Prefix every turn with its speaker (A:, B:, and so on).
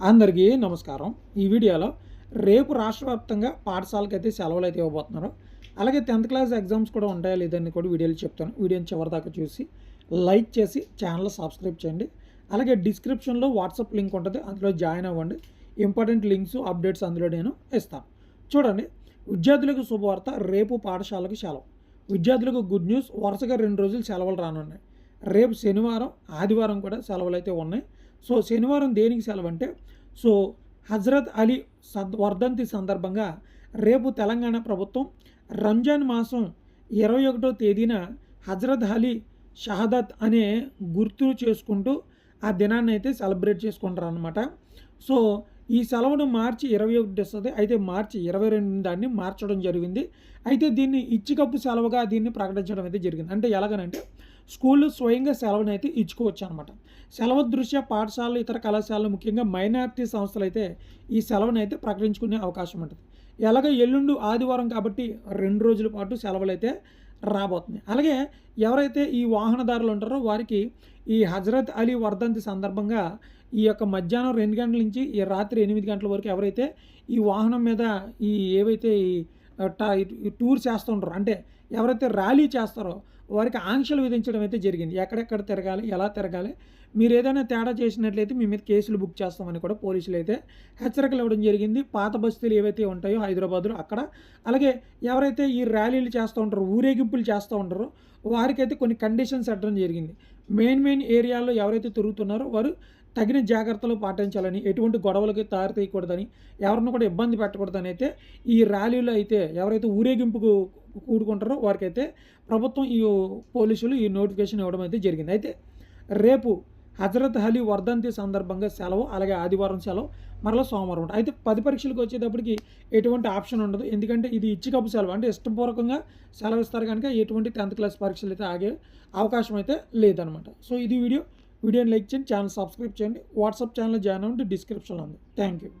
A: అందరికీ నమస్కారం. ఈ వీడియోలో రేపు రాష్ట్ర వ్యాప్తంగా పాఠశాలకు అయితే సెలవులు అయితే ఇవ్వబోతున్నారు. అలాగే టెన్త్ క్లాస్ ఎగ్జామ్స్ కూడా ఉంటాయా లేదని కూడా వీడియోలు చెప్తాను. వీడియోని చివరిదాకా చూసి లైక్ చేసి ఛానల్ సబ్స్క్రైబ్ చేయండి. అలాగే డిస్క్రిప్షన్లో వాట్సాప్ లింక్ ఉంటుంది. అందులో జాయిన్ అవ్వండి. ఇంపార్టెంట్ లింక్స్ అప్డేట్స్ అందులో నేను ఇస్తాను. చూడండి. విద్యార్థులకు శుభవార్త. రేపు పాఠశాలకు సెలవు. విద్యార్థులకు గుడ్ న్యూస్. వరుసగా రెండు రోజులు సెలవులు రానున్నాయి. రేపు శనివారం ఆదివారం కూడా సెలవులు అయితే ఉన్నాయి. సో శనివారం దేనికి సెలవు అంటే సో హజరత్ అలీ సద్ వర్ధంతి సందర్భంగా రేపు తెలంగాణ ప్రభుత్వం రంజాన్ మాసం ఇరవై ఒకటో తేదీన హజరత్ అలీ షహదత్ అనే గుర్తు చేసుకుంటూ ఆ దినాన్ని అయితే సెలబ్రేట్ చేసుకుంటారు అనమాట సో ఈ సెలవును మార్చి ఇరవై ఒకటి వస్తుంది. అయితే మార్చి ఇరవై రెండు దాన్ని మార్చడం జరిగింది. అయితే దీన్ని ఇచ్చికప్పు సెలవుగా దీన్ని ప్రకటించడం అయితే జరిగింది. అంటే ఎలాగనంటే స్కూళ్ళు స్వయంగా సెలవును అయితే ఇచ్చుకోవచ్చు అనమాట సెలవు దృష్ట్యా పాఠశాలలు ఇతర కళాశాలలు ముఖ్యంగా మైనారిటీ సంస్థలు అయితే ఈ సెలవును అయితే ప్రకటించుకునే అవకాశం ఉంటుంది. ఎలాగ ఎల్లుండు ఆదివారం కాబట్టి రెండు రోజుల పాటు సెలవులు అయితే రాబోతుంది. అలాగే ఎవరైతే ఈ వాహనదారులు ఉంటారో వారికి ఈ హజరత్ అలీ వర్ధంతి సందర్భంగా ఈ యొక్క మధ్యాహ్నం రెండు గంటల నుంచి ఈ రాత్రి ఎనిమిది గంటల వరకు ఎవరైతే ఈ వాహనం మీద ఈ ఏవైతే ఈ టూర్ చేస్తూ ఉంటారో అంటే ఎవరైతే ర్యాలీ చేస్తారో వారికి ఆంక్షలు విధించడం అయితే జరిగింది. ఎక్కడెక్కడ తిరగాలి ఎలా తిరగాలి మీరు ఏదైనా తేడా చేసినట్లయితే మీ మీద కేసులు బుక్ చేస్తామని కూడా పోలీసులు అయితే హెచ్చరికలు ఇవ్వడం జరిగింది. పాత బస్తీలు ఏవైతే ఉంటాయో హైదరాబాద్లో అక్కడ. అలాగే ఎవరైతే ఈ ర్యాలీలు చేస్తూ ఉంటారో ఊరేగింపులు చేస్తూ ఉంటారో వారికైతే కొన్ని కండిషన్స్ పెట్టడం జరిగింది. మెయిన్ మెయిన్ ఏరియాలో ఎవరైతే తిరుగుతున్నారో వారు తగిన జాగ్రత్తలు పాటించాలని ఎటువంటి గొడవలకి తారతీయకూడదని ఎవరిని కూడా ఇబ్బంది పెట్టకూడదని అయితే ఈ ర్యాలీలో అయితే ఎవరైతే ఊరేగింపుకు కూడుకుంటారో వారికైతే ప్రభుత్వం ఈ పోలీసులు ఈ నోటిఫికేషన్ ఇవ్వడం అయితే జరిగింది. అయితే రేపు హజరత్ అలీ వర్ధంతి సందర్భంగా సెలవు అలాగే ఆదివారం సెలవు మరలా సోమవారం ఉంటుంది అయితే పది పరీక్షలకు వచ్చేటప్పటికి ఎటువంటి ఆప్షన్ ఉండదు. ఎందుకంటే ఇది ఇచ్చికప్పు సెలవు. అంటే ఇష్టపూర్వకంగా సెలవు ఇస్తారు కనుక ఎటువంటి టెన్త్ క్లాస్ పరీక్షలు అయితే ఆగే అవకాశం అయితే లేదనమాట. సో ఇది వీడియో. వీడియోని లైక్ చేయండి. ఛానల్ సబ్స్క్రైబ్ చేయండి. వాట్సాప్ ఛానల్ జాయిన్ అవ్వండి. డిస్క్రిప్షన్లో ఉంది. Thank you.